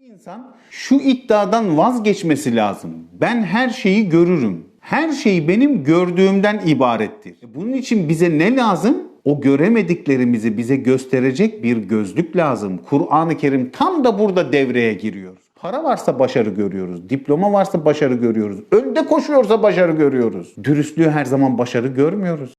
İnsan şu iddiadan vazgeçmesi lazım. Ben her şeyi görürüm. Her şey benim gördüğümden ibarettir. E Bunun için bize ne lazım? O göremediklerimizi bize gösterecek bir gözlük lazım. Kur'an-ı Kerim tam da burada devreye giriyor. Para varsa başarı görüyoruz. Diploma varsa başarı görüyoruz. Önde koşuyorsa başarı görüyoruz. Dürüstlüğü her zaman başarı görmüyoruz.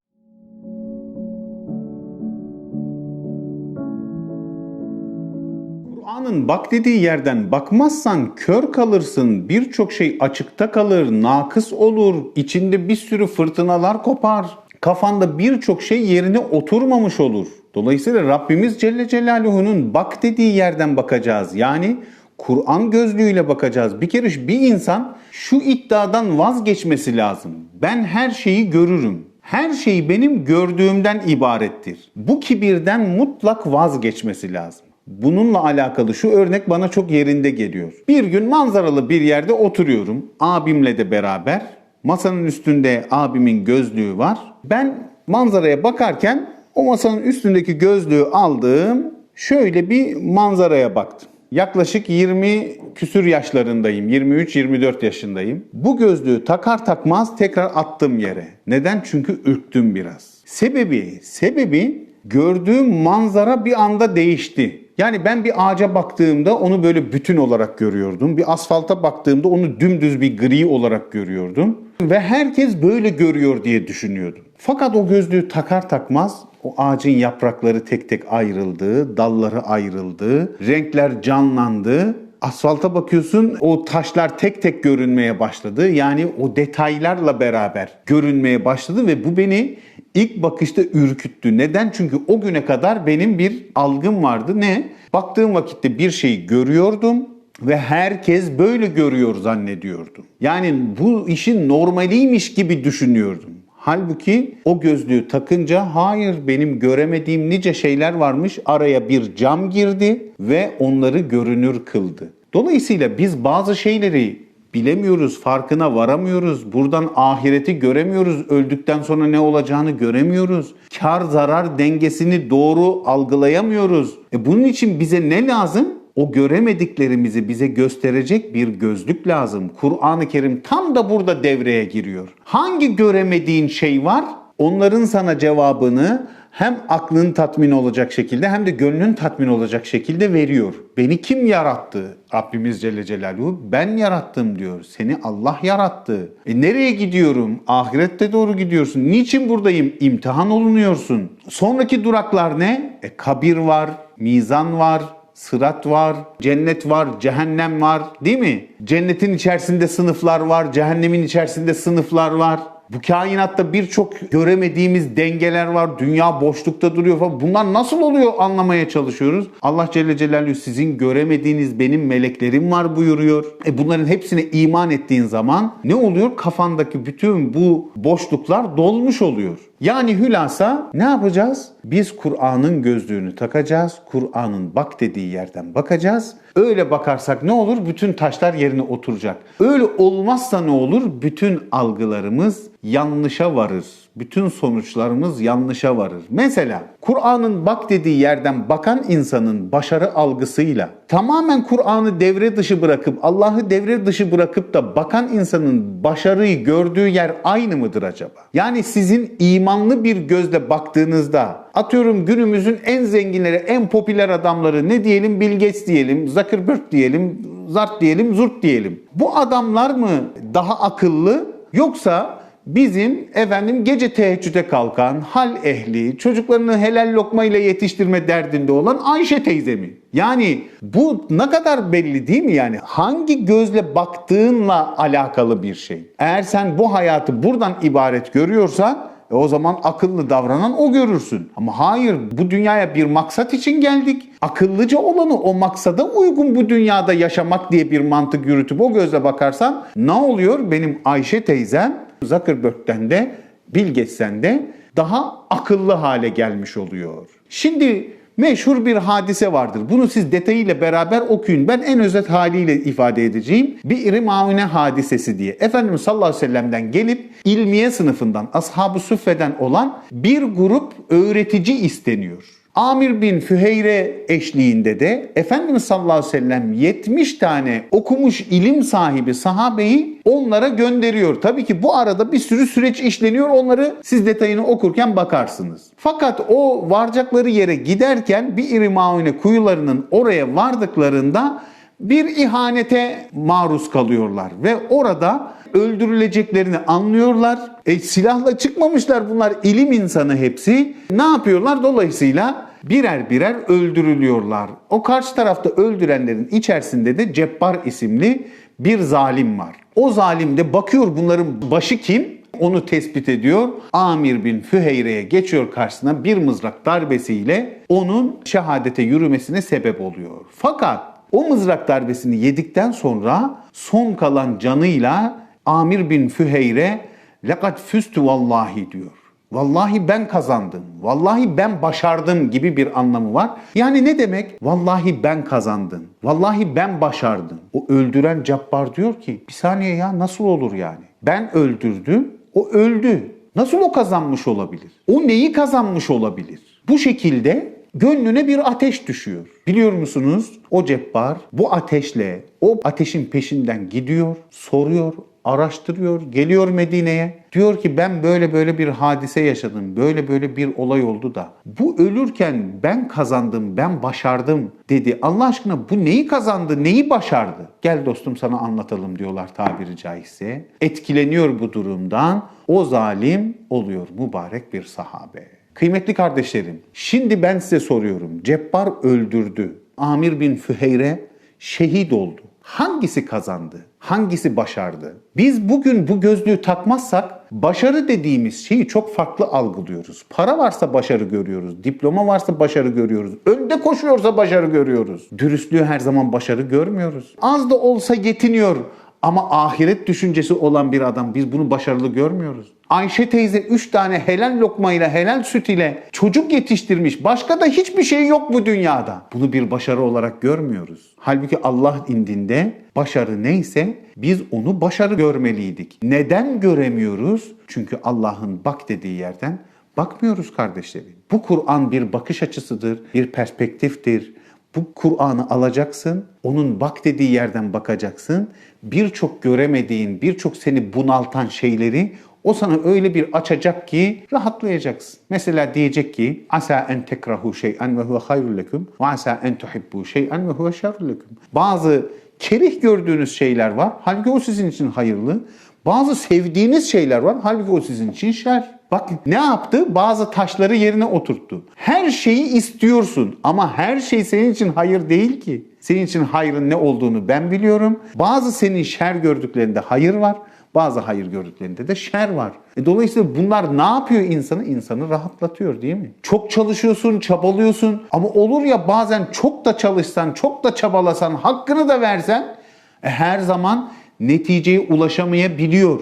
Kur'an'ın bak dediği yerden bakmazsan kör kalırsın, birçok şey açıkta kalır, nakıs olur, içinde bir sürü fırtınalar kopar, kafanda birçok şey yerine oturmamış olur. Dolayısıyla Rabbimiz Celle Celaluhu'nun bak dediği yerden bakacağız. Yani Kur'an gözlüğüyle bakacağız. Bir kere bir insan şu iddiadan vazgeçmesi lazım. Ben her şeyi görürüm. Her şey benim gördüğümden ibarettir. Bu kibirden mutlak vazgeçmesi lazım. Bununla alakalı şu örnek bana çok yerinde geliyor. Bir gün manzaralı bir yerde oturuyorum. Abimle de beraber. Masanın üstünde abimin gözlüğü var. Ben manzaraya bakarken o masanın üstündeki gözlüğü aldım. Şöyle bir manzaraya baktım. Yaklaşık 20 küsür yaşlarındayım. 23-24 yaşındayım. Bu gözlüğü takar takmaz tekrar attım yere. Neden? Çünkü ürktüm biraz. Sebebi, sebebi gördüğüm manzara bir anda değişti. Yani ben bir ağaca baktığımda onu böyle bütün olarak görüyordum. Bir asfalta baktığımda onu dümdüz bir gri olarak görüyordum. Ve herkes böyle görüyor diye düşünüyordum. Fakat o gözlüğü takar takmaz o ağacın yaprakları tek tek ayrıldı, dalları ayrıldı, renkler canlandı. Asfalta bakıyorsun o taşlar tek tek görünmeye başladı. Yani o detaylarla beraber görünmeye başladı ve bu beni ilk bakışta ürküttü. Neden? Çünkü o güne kadar benim bir algım vardı. Ne? Baktığım vakitte bir şeyi görüyordum ve herkes böyle görüyor zannediyordum. Yani bu işin normaliymiş gibi düşünüyordum. Halbuki o gözlüğü takınca hayır benim göremediğim nice şeyler varmış. Araya bir cam girdi ve onları görünür kıldı. Dolayısıyla biz bazı şeyleri bilemiyoruz, farkına varamıyoruz. Buradan ahireti göremiyoruz. Öldükten sonra ne olacağını göremiyoruz. Kar zarar dengesini doğru algılayamıyoruz. E bunun için bize ne lazım? O göremediklerimizi bize gösterecek bir gözlük lazım. Kur'an-ı Kerim tam da burada devreye giriyor. Hangi göremediğin şey var? Onların sana cevabını hem aklın tatmin olacak şekilde hem de gönlün tatmin olacak şekilde veriyor. Beni kim yarattı? Rabbimiz Celle Celaluhu ben yarattım diyor. Seni Allah yarattı. E nereye gidiyorum? Ahirette doğru gidiyorsun. Niçin buradayım? İmtihan olunuyorsun. Sonraki duraklar ne? E kabir var, mizan var, Sırat var, cennet var, cehennem var değil mi? Cennetin içerisinde sınıflar var, cehennemin içerisinde sınıflar var. Bu kainatta birçok göremediğimiz dengeler var. Dünya boşlukta duruyor falan. Bunlar nasıl oluyor anlamaya çalışıyoruz. Allah Celle Celaluhu sizin göremediğiniz benim meleklerim var buyuruyor. E bunların hepsine iman ettiğin zaman ne oluyor? Kafandaki bütün bu boşluklar dolmuş oluyor. Yani hülasa ne yapacağız? Biz Kur'an'ın gözlüğünü takacağız. Kur'an'ın bak dediği yerden bakacağız. Öyle bakarsak ne olur? Bütün taşlar yerine oturacak. Öyle olmazsa ne olur? Bütün algılarımız yanlışa varır. Bütün sonuçlarımız yanlışa varır. Mesela Kur'an'ın bak dediği yerden bakan insanın başarı algısıyla tamamen Kur'an'ı devre dışı bırakıp Allah'ı devre dışı bırakıp da bakan insanın başarıyı gördüğü yer aynı mıdır acaba? Yani sizin imanlı bir gözle baktığınızda atıyorum günümüzün en zenginleri, en popüler adamları ne diyelim Bill Gates diyelim, Zuckerberg diyelim, Zart diyelim, Zurt diyelim. Bu adamlar mı daha akıllı yoksa bizim efendim gece teheccüde kalkan, hal ehli, çocuklarını helal lokma ile yetiştirme derdinde olan Ayşe teyze mi? Yani bu ne kadar belli değil mi yani? Hangi gözle baktığınla alakalı bir şey. Eğer sen bu hayatı buradan ibaret görüyorsan e o zaman akıllı davranan o görürsün. Ama hayır bu dünyaya bir maksat için geldik. Akıllıca olanı o maksada uygun bu dünyada yaşamak diye bir mantık yürütüp o gözle bakarsan ne oluyor? Benim Ayşe teyzem Zuckerberg'den de Bill Gates'ten de daha akıllı hale gelmiş oluyor. Şimdi meşhur bir hadise vardır. Bunu siz detayıyla beraber okuyun. Ben en özet haliyle ifade edeceğim. Bir maune hadisesi diye. Efendimiz sallallahu aleyhi ve sellem'den gelip ilmiye sınıfından, ashab-ı suffeden olan bir grup öğretici isteniyor. Amir bin Füheyre eşliğinde de Efendimiz sallallahu aleyhi ve sellem 70 tane okumuş ilim sahibi sahabeyi onlara gönderiyor. Tabii ki bu arada bir sürü süreç işleniyor. Onları siz detayını okurken bakarsınız. Fakat o varacakları yere giderken bir İri Maune kuyularının oraya vardıklarında bir ihanete maruz kalıyorlar ve orada öldürüleceklerini anlıyorlar. E, silahla çıkmamışlar bunlar ilim insanı hepsi. Ne yapıyorlar? Dolayısıyla birer birer öldürülüyorlar. O karşı tarafta öldürenlerin içerisinde de Cebbar isimli bir zalim var. O zalim de bakıyor bunların başı kim? Onu tespit ediyor. Amir bin Füheyre'ye geçiyor karşısına bir mızrak darbesiyle onun şehadete yürümesine sebep oluyor. Fakat o mızrak darbesini yedikten sonra son kalan canıyla Amir bin Füheyre lekat füstü vallahi diyor. Vallahi ben kazandım. Vallahi ben başardım gibi bir anlamı var. Yani ne demek? Vallahi ben kazandım. Vallahi ben başardım. O öldüren cabbar diyor ki bir saniye ya nasıl olur yani? Ben öldürdüm. O öldü. Nasıl o kazanmış olabilir? O neyi kazanmış olabilir? Bu şekilde gönlüne bir ateş düşüyor. Biliyor musunuz? O cebbar bu ateşle o ateşin peşinden gidiyor, soruyor, araştırıyor, geliyor Medine'ye. Diyor ki ben böyle böyle bir hadise yaşadım, böyle böyle bir olay oldu da bu ölürken ben kazandım, ben başardım dedi. Allah aşkına bu neyi kazandı, neyi başardı? Gel dostum sana anlatalım diyorlar tabiri caizse. Etkileniyor bu durumdan. O zalim oluyor mübarek bir sahabe. Kıymetli kardeşlerim, şimdi ben size soruyorum. Cebbar öldürdü. Amir bin Füheyre şehit oldu. Hangisi kazandı? Hangisi başardı? Biz bugün bu gözlüğü takmazsak başarı dediğimiz şeyi çok farklı algılıyoruz. Para varsa başarı görüyoruz. Diploma varsa başarı görüyoruz. Önde koşuyorsa başarı görüyoruz. Dürüstlüğü her zaman başarı görmüyoruz. Az da olsa yetiniyor ama ahiret düşüncesi olan bir adam biz bunu başarılı görmüyoruz. Ayşe teyze 3 tane helal lokmayla, helal süt ile çocuk yetiştirmiş. Başka da hiçbir şey yok bu dünyada. Bunu bir başarı olarak görmüyoruz. Halbuki Allah indinde başarı neyse biz onu başarı görmeliydik. Neden göremiyoruz? Çünkü Allah'ın bak dediği yerden bakmıyoruz kardeşlerim. Bu Kur'an bir bakış açısıdır, bir perspektiftir. Bu Kur'an'ı alacaksın, onun bak dediği yerden bakacaksın. Birçok göremediğin, birçok seni bunaltan şeyleri o sana öyle bir açacak ki rahatlayacaksın. Mesela diyecek ki asa en tekrahu şey'en ve huve hayrul lekum ve asa en tuhibbu şey'en ve huve şerrul lekum. Bazı kerih gördüğünüz şeyler var. Halbuki o sizin için hayırlı. Bazı sevdiğiniz şeyler var. Halbuki o sizin için şer. Bak ne yaptı? Bazı taşları yerine oturttu. Her şeyi istiyorsun ama her şey senin için hayır değil ki. Senin için hayrın ne olduğunu ben biliyorum. Bazı senin şer gördüklerinde hayır var. Bazı hayır gördüklerinde de şer var. E dolayısıyla bunlar ne yapıyor insanı? İnsanı rahatlatıyor değil mi? Çok çalışıyorsun, çabalıyorsun ama olur ya bazen çok da çalışsan, çok da çabalasan, hakkını da versen e her zaman neticeye ulaşamayabiliyor.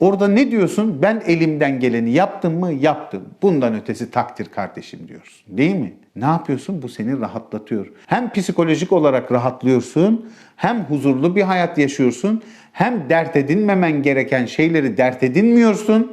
Orada ne diyorsun? Ben elimden geleni yaptım mı? Yaptım. Bundan ötesi takdir kardeşim diyorsun. Değil mi? Ne yapıyorsun? Bu seni rahatlatıyor. Hem psikolojik olarak rahatlıyorsun, hem huzurlu bir hayat yaşıyorsun, hem dert edinmemen gereken şeyleri dert edinmiyorsun.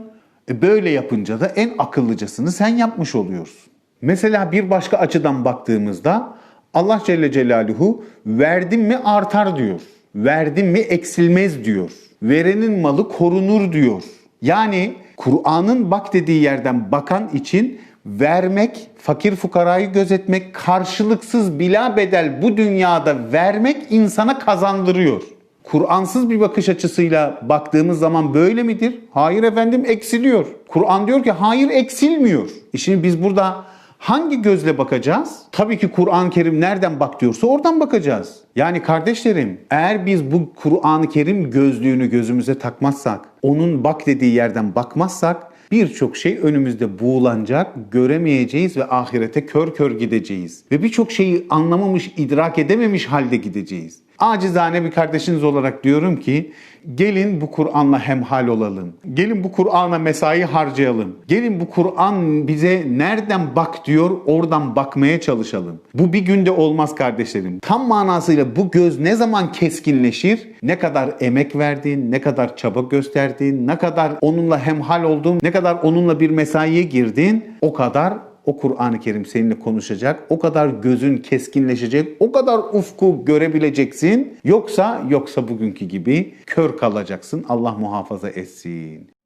E böyle yapınca da en akıllıcasını sen yapmış oluyorsun. Mesela bir başka açıdan baktığımızda Allah Celle Celaluhu verdim mi artar diyor. Verdim mi eksilmez diyor. Verenin malı korunur diyor. Yani Kur'an'ın bak dediği yerden bakan için vermek, fakir fukarayı gözetmek, karşılıksız bila bedel bu dünyada vermek insana kazandırıyor. Kur'ansız bir bakış açısıyla baktığımız zaman böyle midir? Hayır efendim eksiliyor. Kur'an diyor ki hayır eksilmiyor. E şimdi biz burada hangi gözle bakacağız? Tabii ki Kur'an-ı Kerim nereden bak diyorsa oradan bakacağız. Yani kardeşlerim eğer biz bu Kur'an-ı Kerim gözlüğünü gözümüze takmazsak, onun bak dediği yerden bakmazsak birçok şey önümüzde buğulanacak, göremeyeceğiz ve ahirete kör kör gideceğiz. Ve birçok şeyi anlamamış, idrak edememiş halde gideceğiz. Acizane bir kardeşiniz olarak diyorum ki gelin bu Kur'an'la hemhal olalım. Gelin bu Kur'an'a mesai harcayalım. Gelin bu Kur'an bize nereden bak diyor oradan bakmaya çalışalım. Bu bir günde olmaz kardeşlerim. Tam manasıyla bu göz ne zaman keskinleşir? Ne kadar emek verdiğin, ne kadar çaba gösterdiğin, ne kadar onunla hemhal olduğun, ne kadar onunla bir mesaiye girdin o kadar o Kur'an-ı Kerim seninle konuşacak, o kadar gözün keskinleşecek, o kadar ufku görebileceksin. Yoksa yoksa bugünkü gibi kör kalacaksın. Allah muhafaza etsin.